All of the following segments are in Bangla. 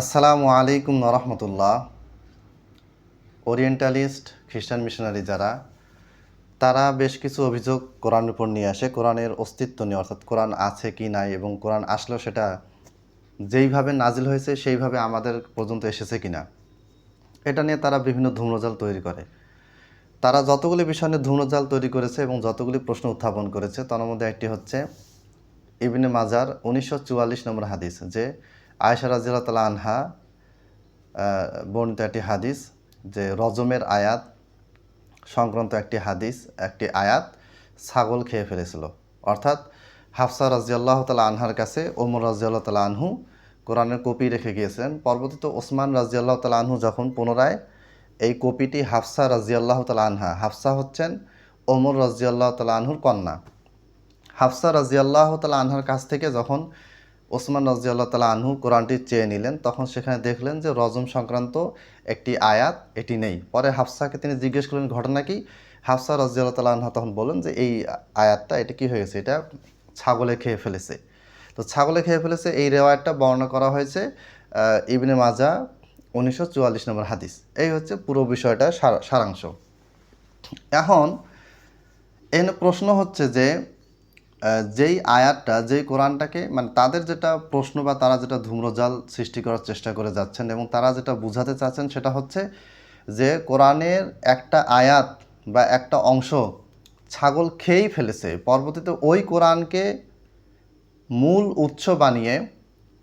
আসসালামু আলাইকুম রহমতুল্লাহ ওরিয়েন্টালিস্ট খ্রিস্টান মিশনারি যারা, তারা বেশ কিছু অভিযোগ কোরআনের উপর নিয়ে আসে। কোরআনের অস্তিত্ব নিয়ে, অর্থাৎ কোরআন আছে কি নাই এবং কোরআন আসলেও সেটা যেইভাবে নাজিল হয়েছে, সেইভাবে আমাদের পর্যন্ত এসেছে কি না এটা নিয়ে তারা বিভিন্ন ধূম্রজাল তৈরি করে। তারা যতগুলি বিষয় নিয়ে ধূম্রজাল তৈরি করেছে এবং যতগুলি প্রশ্ন উত্থাপন করেছে, তার মধ্যে একটি হচ্ছে ইবনে মাজার উনিশশো চুয়াল্লিশ নম্বর হাদিস, যে আয়সা রাজিয়াল তালা আনহা বর্ণিত একটি হাদিস যে রজমের আয়াত সংক্রান্ত একটি হাদিস, একটি আয়াত ছাগল খেয়ে ফেলেছিল। অর্থাৎ হাফসা রাজিয়াল্লাহ তালা আনহার কাছে, ওমর রাজিয়াল্লাহ তালা আনহু কোরআনের কপি রেখে গিয়েছেন। পরবর্তীতে ওসমান রাজিয়াল্লাহ তালা আনহু যখন পুনরায় এই কপিটি হাফসা রাজিয়াল্লাহ তালা আনহা, হাফসা হচ্ছেন ওমর রাজিয়াল্লাহ তালা আনহুর কন্যা। হাফসা রাজিয়াল্লাহ তালা আনহার কাছ থেকে যখন ওসমান রাজিয়াল্লাহ তালা আনহু কোরআনটি চেয়ে নিলেন। তখন সেখানে দেখলেন যে রজম সংক্রান্ত একটি আয়াত এটি নেই। পরে হাফসাকে তিনি জিজ্ঞেস করলেন, ঘটনা কি? হাফসা রাজিয়াল্লাহ তালা আনহা তখন বলেন যে, এই আয়াতটা, এটা কি হয়ে গেছে এটা ছাগলে খেয়ে ফেলেছে। তো ছাগলে খেয়ে ফেলেছে, এই রেওয়ায়তটা বর্ণনা করা হয়েছে ইবনে মাজা উনিশশো চুয়াল্লিশ নম্বর হাদিস। এই হচ্ছে পুরো বিষয়টা সার- সারাংশ। এখন এখানে প্রশ্ন হচ্ছে যে যেই আয়াতটা, যেই কোরআনটাকে মানে তাদের যেটা প্রশ্ন বা তারা যেটা ধূম্রজাল সৃষ্টি করার চেষ্টা করে যাচ্ছেন এবং তারা যেটা বুঝাতে চাচ্ছেন সেটা হচ্ছে যে কোরআনের একটা আয়াত বা একটা অংশ ছাগল খেয়েই ফেলেছে। পরবর্তীতে ওই কোরআনকে মূল উৎস বানিয়ে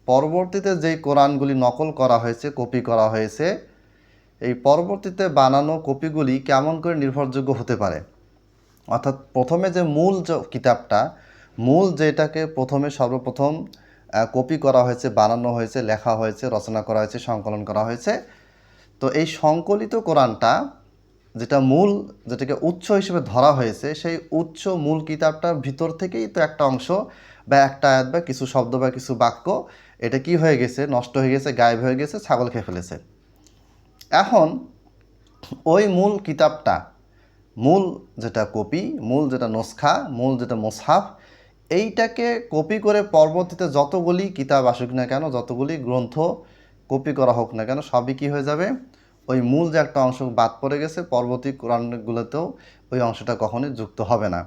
পরবর্তীতে যেই কোরআনগুলি নকল করা হয়েছে, কপি করা হয়েছে, এই পরবর্তীতে বানানো কপিগুলি কেমন করে নির্ভরযোগ্য হতে পারে? অর্থাৎ প্রথমে যে মূল যে কিতাবটা মূল যেটাকে প্রথমে সর্বপ্রথম কপি করা হয়েছে, বানানো হয়েছে, লেখা হয়েছে, রচনা করা হয়েছে, সংকলন করা হয়েছে। তো এই সংকলিত কোরআনটা যেটা মূল, যেটাকে উৎস হিসেবে ধরা হয়েছে, সেই উৎস মূল কিতাবটার ভিতর থেকেই তো একটা অংশ বা একটা আয়াত বা কিছু শব্দ বা কিছু বাক্য, এটা কি হয়ে গেছে, নষ্ট হয়ে গেছে, গায়েব হয়ে গেছে, ছাগল খেয়ে ফেলেছে। এখন ওই মূল কিতাবটা, মূল যেটা কপি, মূল যেটা নস্খা, মূল যেটা মোসহাফ এইটাকে কপি করে পরবর্তীতে যতগুলি কিতাব আসুক না কেন, যতগুলি গ্রন্থ কপি করা হোক না কেন, সবই কী হয়ে যাবে? ওই মূল যে একটা অংশ বাদ পড়ে গেছে, পরবর্তী কোরআনগুলোতেও ওই অংশটা কখনোই যুক্ত হবে না।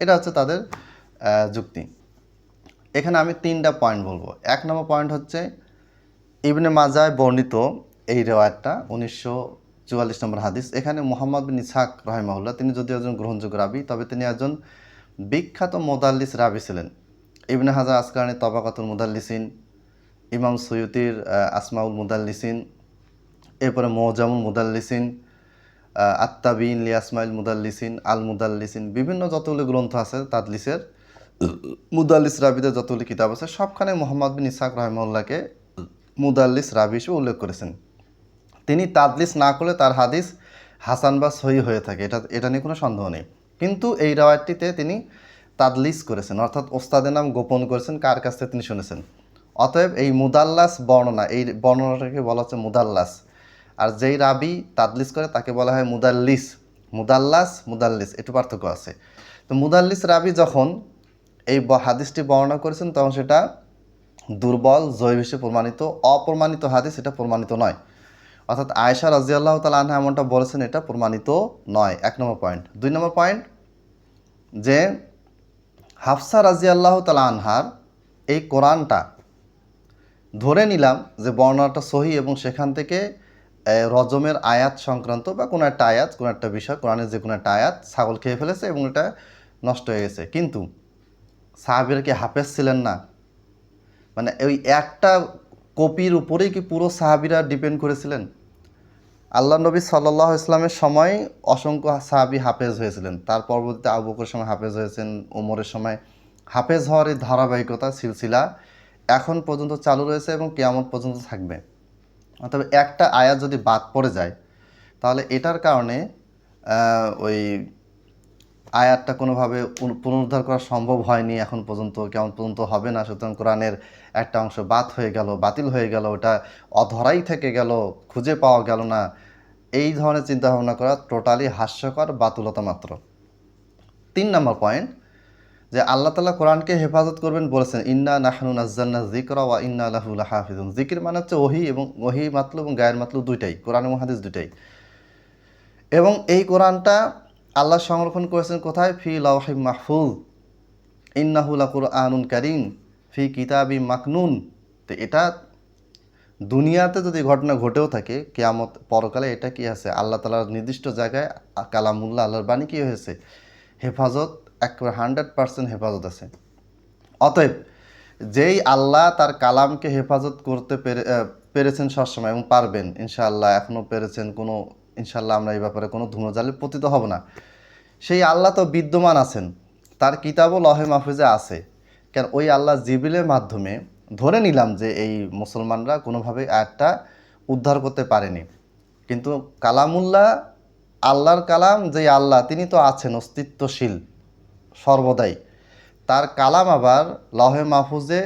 এটা হচ্ছে তাদের যুক্তি। এখানে আমি তিনটা পয়েন্ট বলব। এক নম্বর পয়েন্ট হচ্ছে, ইবনে মাজায় বর্ণিত এই রেওয়ায়তটা, উনিশশো চুয়াল্লিশ নম্বর হাদিস। এখানে মোহাম্মদ বিন ইসহাক রহিমাহুল্লাহ, তিনি যদিও একজন গ্রহণযোগ্য রাবি, তবে তিনি একজন বিখ্যাত মোদাল্লিস রাবি ছিলেন। ইবনে হাজার আসকারণী তবাকাতুল মুদাল্লিসিন ইমাম সৈয়দির আহ, আসমাউল মুদাল্লিসিন এরপরে মৌজামুল মুদাল্লিসিন আত্তাবিন লিয়াসমাইল মুদাল্লিসিন আল মুদাল্লিসিন বিভিন্ন যতগুলি গ্রন্থ আছে তাদলিসের মুদাল্লিস রাবিদের যতগুলি কিতাব আছে সবখানে মোহাম্মদ বিন ইসাক রহমউল্লাহকে মুদাল্লিস রাবি হিসেবে উল্লেখ করেছেন। তিনি তাদলিস না করলে তার হাদিস হাসান বা সহি হয়ে থাকে। এটা এটা নিয়ে কোনো সন্দেহ নেই। কিন্তু এই রাওয়ায়তটিতে তিনি তাদলিস করেছেন, অর্থাৎ ওস্তাদের নাম গোপন করেছেন, কার কাছ থেকে তিনি শুনেছেন? অতএব এই মুদাল্লাস বর্ণনা, এই বর্ণনাটাকে বলা হচ্ছে মুদাল্লাস। আর যেই রাবি তাদলিস করে, তাকে বলা হয় মুদাল্লিস। মুদাল্লাস, মুদাল্লিস, একটু পার্থক্য আছে। তো মুদাল্লিস রাবি যখন এই হাদিসটি বর্ণনা করেছেন, তখন সেটা দুর্বল জৈব হিসেবে প্রমাণিত, অপ্রমাণিত হাদিস, এটা প্রমাণিত নয়। অর্থাৎ আয়েশা রাজিয়াল্লাহ তালা আনহা এমনটা বলেছেন, এটা প্রমাণিত নয়। এক নম্বর পয়েন্ট দুই নম্বর পয়েন্ট যে হাফসা রাজি আল্লাহ তালা আনহার এই কোরআনটা ধরে নিলাম যে বর্ণনাটা সহি এবং সেখান থেকে রজমের আয়াত সংক্রান্ত বা কোনো একটা আয়াত, কোনো একটা বিষয়, কোরআনের যে কোনো একটা আয়াত ছাগল খেয়ে ফেলেছে এবং এটা নষ্ট হয়ে গেছে। কিন্তু সাহাবিরা কি হাফেজ ছিলেন না? মানে ওই একটা কপির উপরেই কি পুরো সাহাবিরা ডিপেন্ড করেছিলেন? আল্লাহ নবী সাল্লাহ ইসলামের সময় অসংখ্য সাহাবি হাফেজ হয়েছিলেন। তার পরবর্তীতে আবুকের সময় হাফেজ হয়েছেন ওমরের সময় হাফেজ হওয়ার এই ধারাবাহিকতা সিলসিলা এখন পর্যন্ত চালু রয়েছে এবং কেয়ামত পর্যন্ত থাকবে। তবে একটা আয়াত যদি বাদ পড়ে যায়, তাহলে এটার কারণে ওই আয়াতটা কোনোভাবে পুনরুদ্ধার করা সম্ভব হয়নি এখন পর্যন্ত, কেমন পর্যন্ত হবে না, সুতরাং কোরআনের একটা অংশ বাদ হয়ে গেল, বাতিল হয়ে গেল, ওটা অধরাই থেকে গেল, খুঁজে পাওয়া গেল না। এই ধরনের চিন্তাভাবনা করা টোটালি হাস্যকর, বাতুলতা মাত্র। তিন নম্বর পয়েন্ট যে আল্লাহ তালা কোরআনকে হেফাজত করবেন বলেছেন, ইন্না নাহনু নাজ্জান্না জিকরা ওয়া ইন্না লাহু লাহাফিজুন। জিকির মানে হচ্ছে ওহি এবং ওহি মাতলু এবং গায়ের মাতলু দুইটাই, কোরআন এবং হাদিস দুইটাই। এবং এই কোরআনটা আল্লাহ সংরক্ষণ করেছেন কোথায়? ফি লাউহি মাহফুজ। ইন্নাহুল আনুন কারিম। ফি কিতাবি মাকনুন। তো এটা দুনিয়াতে যদি ঘটনা ঘটেও থাকে, কেয়ামত পরকালে এটা কি আছে? আল্লাহ তালার নির্দিষ্ট জায়গায় কালামুল্লাহ, আল্লাহর বাণী কি হয়েছে? হেফাজত, একেবারে হান্ড্রেড পার্সেন্ট হেফাজত আছে। অতএব যেই আল্লাহ তার কালামকে হেফাজত করতে পেরে পেরেছেন সবসময় এবং পারবেন, ইনশাআল্লাহ এখনও পেরেছেন কোনো ইনশাআল্লাহ আমরা এই ব্যাপারে কোনো ধুমজালে পতিত হব না। সেই আল্লাহ তো বিদ্যমান আছেন, তার কিতাবও লহে মাহফুজে আছে। কেন ওই আল্লাহ জিবিলের মাধ্যমে ধরে নিলাম যে এই মুসলমানরা কোনোভাবে আয়াতটা উদ্ধার করতে পারেনি। কিন্তু কালামুল্লাহ, আল্লাহর কালাম যে আল্লাহ, তিনি তো আছেন অস্তিত্বশীল, সর্বদাই। তার কালাম আবার লহে মাহফুজে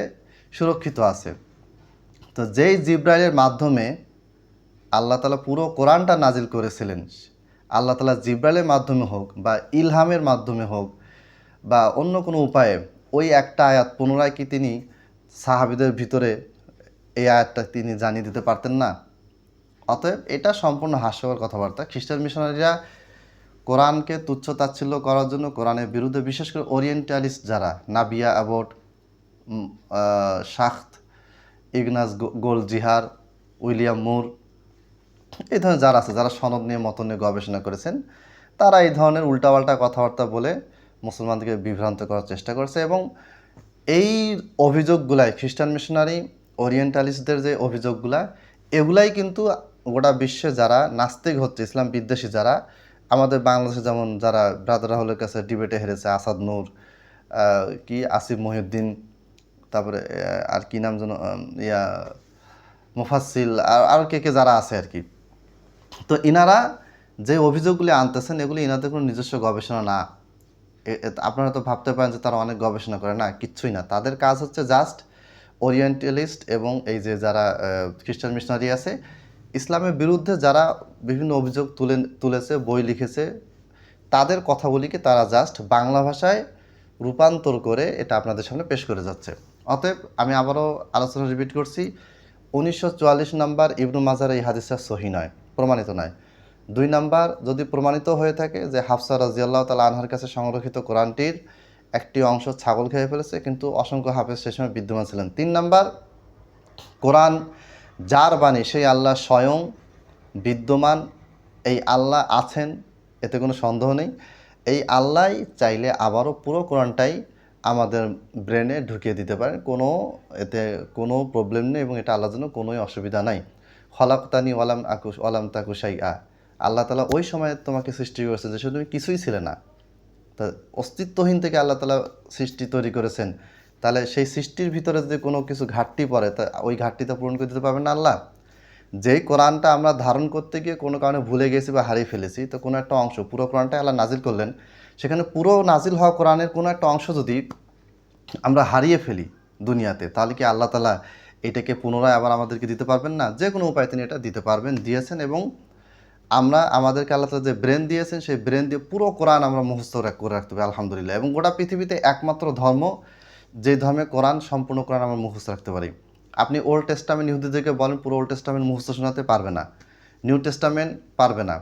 সুরক্ষিত আছে। তো যেই জিব্রাইলের মাধ্যমে আল্লাহ তালা পুরো কোরআনটা নাজিল করেছিলেন। আল্লাহ তালা জিব্রাইলের মাধ্যমে হোক বা ইলহামের মাধ্যমে হোক বা অন্য কোনো উপায়ে ওই একটা আয়াত পুনরায় কি তিনি সাহাবিদের ভিতরে এই আয়াতটা তিনি জানিয়ে দিতে পারতেন না? অতএব এটা সম্পূর্ণ হাস্যকর কথাবার্তা। খ্রিস্টান মিশনারিরা কোরআনকে তুচ্ছ তাচ্ছিল্য করার জন্য কোরআনের বিরুদ্ধে বিশেষ করে ওরিয়েন্টালিস্ট যারা, নাবিয়া অ্যাবট শাখত, ইগনাস গোল জিহার উইলিয়াম মুর এই ধরনের যারা আছে, যারা সনদ নিয়ে, মত নিয়ে গবেষণা করেছেন, তারা এই ধরনের উল্টাপাল্টা কথাবার্তা বলে মুসলমানদেরকে বিভ্রান্ত করার চেষ্টা করেছে এবং এই অভিযোগগুলাই, খ্রিস্টান মিশনারি, ওরিয়েন্টালিস্টদের যে অভিযোগগুলা, এগুলাই কিন্তু গোটা বিশ্বে যারা নাস্তিক হচ্ছে, ইসলাম বিদ্বেষী যারা, আমাদের বাংলাদেশে যেমন যারা ব্রাদার রাহুলের কাছে ডিবেটে হেরেছে, আসাদ নূর কি আসিফ মহিউদ্দিন, তারপরে আর কি নাম যেন ইয়া মুফাসিল আর আর কে কে যারা আছে আর কি তো ইনারা যে অভিযোগগুলি আনতেছেন, এগুলি ইনাদের কোনো নিজস্ব গবেষণা না। আপনারা তো ভাবতে পারেন যে তারা অনেক গবেষণা করে। না, কিচ্ছুই না। তাদের কাজ হচ্ছে জাস্ট ওরিয়েন্টালিস্ট এবং এই যে যারা খ্রিস্টান মিশনারি আছে, ইসলামের বিরুদ্ধে যারা বিভিন্ন অভিযোগ তুলে, তুলেছে, বই লিখেছে, তাদের কথাগুলিকে তারা জাস্ট বাংলা ভাষায় রূপান্তর করে এটা আপনাদের সামনে পেশ করে যাচ্ছে। অতএব আমি আবারও আলোচনা রিপিট করছি। উনিশশো চুয়াল্লিশ নম্বর ইবনু মাজার এই হাদিসটা সহি নয়। প্রমাণিত নয় দুই নাম্বার, যদি প্রমাণিত হয়ে থাকে যে হাফসা রাজিয়াল্লাহ তালা আনহার কাছে সংরক্ষিত কোরআনটির একটি অংশ ছাগল খেয়ে ফেলেছে, কিন্তু অসংখ্য হাফেজ সে সময় বিদ্যমান ছিলেন। তিন নাম্বার, কোরআন যার বাণী সেই আল্লাহ স্বয়ং বিদ্যমান, এই আল্লাহ আছেন, এতে কোনো সন্দেহ নেই। এই আল্লাহ চাইলে আবারও পুরো কোরআনটাই আমাদের ব্রেনে ঢুকিয়ে দিতে পারেন। কোনো এতে কোনো প্রবলেম নেই এবং এটা আল্লাহর জন্য কোনোই অসুবিধা নাই। খলাক্তানি ওয়ালাম আকুশ ওয়ালাম তাকুশাই আ আল্লাহ তালা ওই সময় তোমাকে সৃষ্টি করেছে যে তুমি কিছুই ছিলে না। তা অস্তিত্বহীন থেকে আল্লাহ তালা সৃষ্টি তৈরি করেছেন। তাহলে সেই সৃষ্টির ভিতরে যদি কোনো কিছু ঘাটতি পড়ে, তা ওই ঘাটতিটা পূরণ করে দিতে পারবেন না আল্লাহ? যেই কোরআনটা আমরা ধারণ করতে গিয়ে কোনো কারণে ভুলে গেছি বা হারিয়ে ফেলেছি, তো কোনো একটা অংশ, পুরো কোরআনটা আল্লাহ নাজিল করলেন। সেখানে পুরো নাজিল হওয়া কোরআনের কোনো একটা অংশ যদি আমরা হারিয়ে ফেলি দুনিয়াতে, তাহলে কি আল্লাহ তালা এটাকে পুনরায় আবার আমাদেরকে দিতে পারবেন না। যে কোনো উপায় তিনি এটা দিতে পারবেন, দিয়েছেন এবং আমরা, আমাদেরকে আল্লাহ যে ব্রেন দিয়েছেন, সেই ব্রেন দিয়ে পুরো কোরআন আমরা মুখস্থ করে রাখতে হবে, আলহামদুলিল্লাহ। এবং গোটা পৃথিবীতে একমাত্র ধর্ম, যে ধর্মে কোরআন, সম্পূর্ণ কোরআন আমরা মুখস্থ রাখতে পারি। আপনি ওল্ড টেস্টামেন্ট ইহুদিদেরকে বলেন, পুরো ওল্ড টেস্টামেন্ট মুখস্থ শোনাতে পারবে না। নিউ টেস্টামেন্ট পারবে না।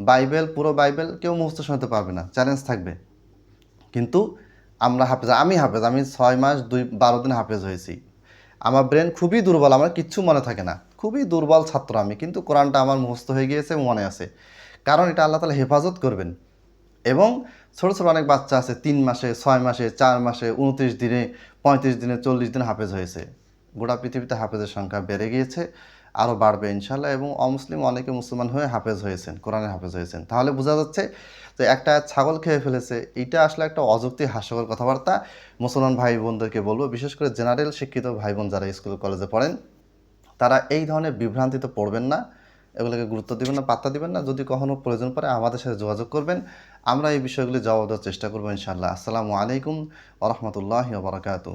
বাইবেল পুরো বাইবেল কেউ মুখস্থ শোনাতে পারবে না। চ্যালেঞ্জ থাকবে। কিন্তু আমরা হাফেজ, আমি হাফেজ, আমি ছয় মাস, দুই, বারো দিন হাফেজ হয়েছি। আমার ব্রেন খুবই দুর্বল, আমার কিচ্ছু মনে থাকে না। খুবই দুর্বল ছাত্র আমি, কিন্তু কোরআনটা আমার মুখস্থ হয়ে গিয়েছে মনে আছে। কারণ এটা আল্লাহ তালা হেফাজত করবেন। এবং ছোটো ছোটো অনেক বাচ্চা আছে, তিন মাসে, ছয় মাসে, চার মাসে, উনত্রিশ দিনে, পঁয়ত্রিশ দিনে, চল্লিশ দিনে হাফেজ হয়েছে। গোটা পৃথিবীতে হাফেজের সংখ্যা বেড়ে গিয়েছে। আরও বাড়বে ইনশাল্লাহ এবং অমুসলিম অনেকে মুসলমান হয়ে হাফেজ হয়েছেন, কোরআনে হাফেজ হয়েছেন। তাহলে বোঝা যাচ্ছে যে একটা ছাগল খেয়ে ফেলেছে, এটা আসলে একটা অযুক্তি হাস্যকর কথাবার্তা মুসলমান ভাই বোনদেরকে বলব, বিশেষ করে জেনারেল শিক্ষিত ভাই বোন যারা স্কুল কলেজে পড়েন, তারা এই ধরনের বিভ্রান্তিতে পড়বেন না, এগুলোকে গুরুত্ব দিবেন না, পাত্তা দিবেন না। যদি কখনো প্রয়োজন পড়ে আমাদের সাথে যোগাযোগ করবেন, আমরা এই বিষয়গুলি জবাব দেওয়ার চেষ্টা করব ইনশাআল্লাহ। আসসালামু আলাইকুম ওরহমতুল্লাহ বারকাতু